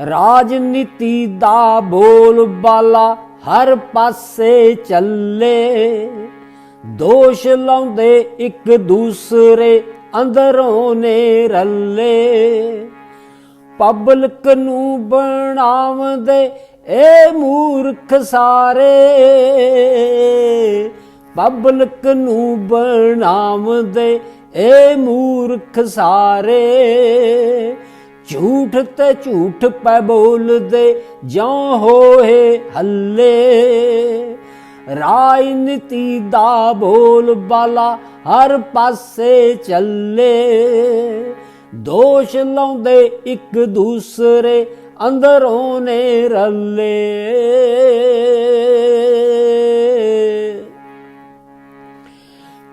ਰਾਜਨੀਤੀ ਦਾ ਬੋਲ ਬਾਲਾ ਹਰ ਪਾਸੇ ਚੱਲੇ। ਦੋਸ਼ ਲਾਉਂਦੇ ਇੱਕ ਦੂਸਰੇ ਅੰਦਰੋਂ ਨੇ ਰੱਲੇ। ਪਬਲਿਕ ਨੂੰ ਬਣਾਉਂਦੇ ਏ ਮੂਰਖ ਸਾਰੇ। ਪਬਲਿਕ ਨੂੰ ਬਣਾਉਂਦੇ ਏ ਮੂਰਖ ਸਾਰੇ। ਝੂਠ ਤੇ ਝੂਠ ਪੈ ਬੋਲਦੇ ਜਿਉਂ ਹੋਏ ਹੱਲੇ। ਰਾਜਨੀਤੀ ਦਾ ਬੋਲ ਬਾਲਾ ਹਰ ਪਾਸੇ ਚੱਲੇ। ਦੋਸ਼ ਲਾਉਂਦੇ ਇੱਕ ਦੂਸਰੇ ਅੰਦਰੋਂ ਨੇ ਰੱਲੇ।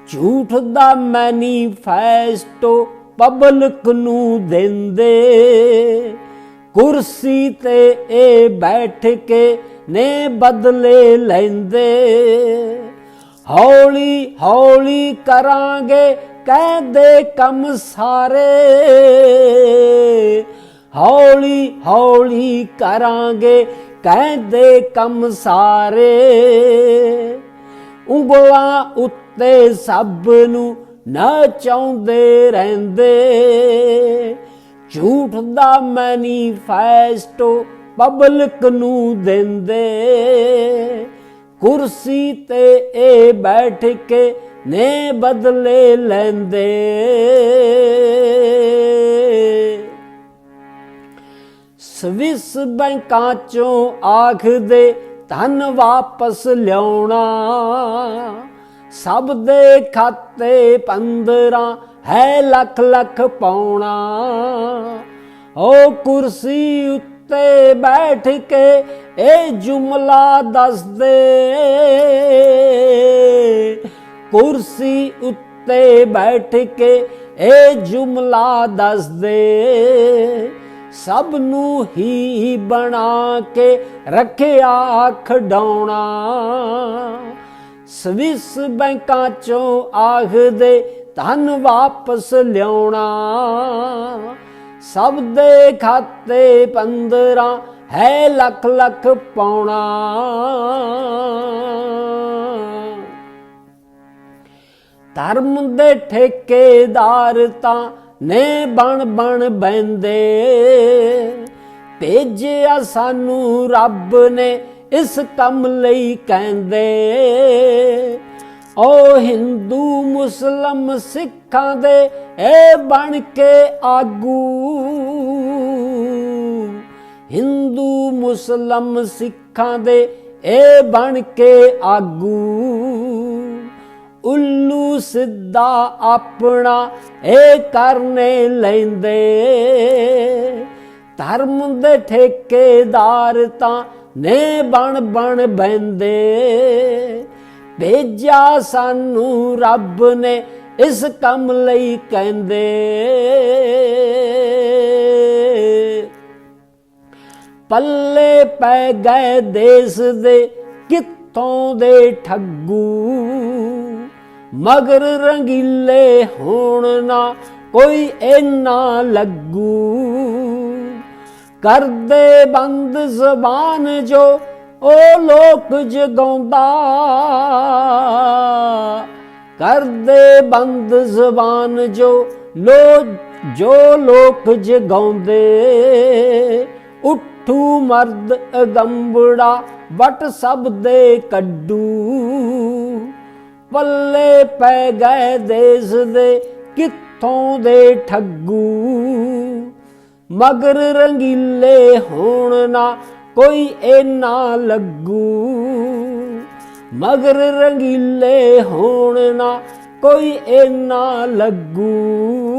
ਝੂਠ ਦਾ ਮੈਨੀਫੈਸਟੋ ਪਬਲਕ ਨੂੰ ਦਿੰਦੇ। ਕੁਰਸੀ ਤੇ ਇਹ ਬੈਠ ਕੇ ਨੇ ਬਦਲੇ ਲੈਂਦੇ। ਹੌਲੀ ਹੌਲੀ ਕਰਾਂਗੇ ਕਹਿੰਦੇ ਕੰਮ ਸਾਰੇ। ਹੌਲੀ ਹੌਲੀ ਕਰਾਂਗੇ ਕਹਿੰਦੇ ਕੰਮ ਸਾਰੇ। ਉਂਗਲਾਂ ਉੱਤੇ ਸਭ ਨੂੰ ਨਚਾਉਂਦੇ ਰਹਿੰਦੇ। ਝੂਠ ਦਾ ਮੈਨੀਫੈਸਟੋ ਪਬਲਿਕ ਨੂੰ ਦਿੰਦੇ। ਕੁਰਸੀ ਤੇ ਇਹ ਬੈਠ ਕੇ ਨੇ ਬਦਲੇ ਲੈਂਦੇ। ਸਵਿਸ ਬੈਂਕਾਂ ਚੋਂ ਆਖਦੇ ਧਨ ਵਾਪਸ ਲਿਆਉਣਾ। ਸਭ ਦੇ ਖਾਤੇ 15 ਹੈ ਲੱਖ ਲੱਖ ਪਾਉਣਾ। ਉਹ ਕੁਰਸੀ ਉੱਤੇ ਬੈਠ ਕੇ ਇਹ ਜੁਮਲਾ ਦੱਸਦੇ ਕੁਰਸੀ ਉੱਤੇ ਬੈਠ ਕੇ ਇਹ ਜੁਮਲਾ ਦੱਸਦੇ ਸਭ ਨੂੰ ਹੀ ਬਣਾ ਕੇ ਰੱਖਿਆ ਖਡਾਉਣਾ ਸਵਿਸ ਬੈਂਕਾਂ ਚੋਂ ਆਖਦੇ, ਧਨ ਵਾਪਸ ਲਿਆਉਣਾ। ਸਭ ਦੇ ਖਾਤੇ 15 ਹੈ ਲੱਖ ਲੱਖ ਪਾਉਣਾ। ਧਰਮ ਦੇ ਠੇਕੇਦਾਰ ਤਾਂ ਨੇ ਬਣ ਬਣ ਬੈਂਦੇ ਭੇਜਿਆ ਸਾਨੂੰ ਰੱਬ ਨੇ ਇਸ ਕੰਮ ਲਈ ਕਹਿੰਦੇ, ਓ ਹਿੰਦੂ ਮੁਸਲਮ ਸਿੱਖਾਂ ਦੇ ਇਹ ਬਣ ਕੇ ਆਗੂ। ਹਿੰਦੂ ਮੁਸਲਮ ਸਿੱਖਾਂ ਦੇ ਇਹ ਬਣ ਕੇ ਆਗੂ। ਉੱਲੂ ਸਿੱਧਾ ਆਪਣਾ ਇਹ ਕਰਨੇ ਲੈਂਦੇ। ਧਰਮ ਦੇ ਠੇਕੇਦਾਰ ਤਾਂ ਨੇ ਬਣ ਬਣ ਬੈਂਦੇ ਭੇਜਿਆ ਸਾਨੂੰ ਰੱਬ ਨੇ ਇਸ ਕੰਮ ਲਈ ਕਹਿੰਦੇ। ਪੱਲੇ ਪੈ ਗਏ ਦੇਸ ਦੇ ਕਿੱਥੋਂ ਦੇ ਠੱਗੂ। ਮਗਰ ਰੰਗੀਲੇ ਹੋਣ ਨਾ ਕੋਈ ਇੰਨਾ ਲੱਗੂ। ਕਰਦੇ ਬੰਦ ਜ਼ਬਾਨ ਜੋ ਉਹ ਲੋਕ ਜਗਾਉਂਦਾ। ਕਰਦੇ ਬੰਦ ਜ਼ਬਾਨ ਜੋ ਲੋ, ਜੋ ਲੋਕ ਜਗਾਉਂਦੇ। ਉੱਠੂ ਮਰਦ ਅਗੰਬੜਾ, ਵਟ ਸਭ ਦੇ ਕੱਡੂ ਪੱਲੇ ਪੈ ਗਏ ਦੇਸ ਦੇ, ਕਿੱਥੋਂ ਦੇ ਠੱਗੂ? ਮਗਰ ਰੰਗੀਲੇ ਹੋਣ ਨਾ ਕੋਈ ਇੰਨਾ ਲੱਗੂ। ਮਗਰ ਰੰਗੀਲੇ ਹੋਣ ਨਾ ਕੋਈ ਇੰਨਾ ਲੱਗੂ।